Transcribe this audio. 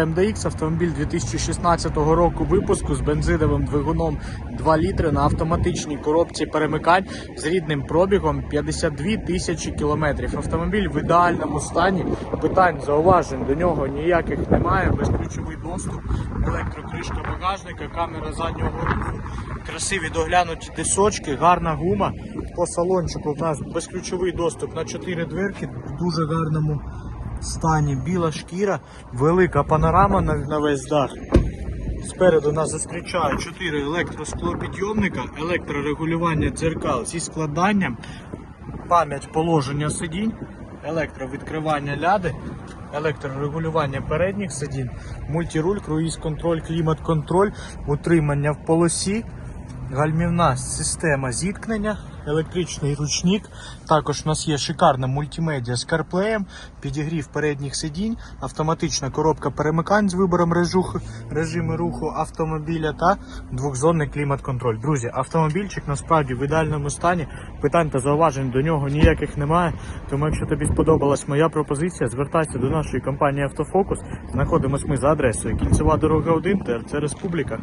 MDX автомобіль 2016 року випуску з бензиновим двигуном 2 літри на автоматичній коробці перемикань з рідним пробігом 52 тисячі кілометрів. Автомобіль в ідеальному стані. Питань зауважень до нього ніяких немає. Безключовий доступ, електрокришка багажника, камера заднього руху, красиві доглянуті дисочки, гарна гума. По салончику в нас безключовий доступ на 4 дверки в дуже гарному стані біла шкіра, велика панорама на, на весь дах. Спереду нас зустрічає 4 електросклопідйомника, електрорегулювання дзеркал зі складанням, пам'ять положення сидінь, електровідкривання ляди, електрорегулювання передніх сидінь, мультируль, круїз-контроль, клімат-контроль, утримання в полосі, гальмівна система зіткнення, електричний ручник. Також у нас є шикарна мультимедіа з CarPlay, підігрів передніх сидінь, автоматична коробка перемикань з вибором режуху, режиму руху автомобіля та двохзонний клімат-контроль. Друзі, автомобільчик насправді в ідеальному стані. Питань та зауважень до нього ніяких немає. Тому, якщо тобі сподобалась моя пропозиція, звертайся до нашої компанії Автофокус. Знаходимось ми за адресою Кінцева дорога 1, ТРЦ Республіка.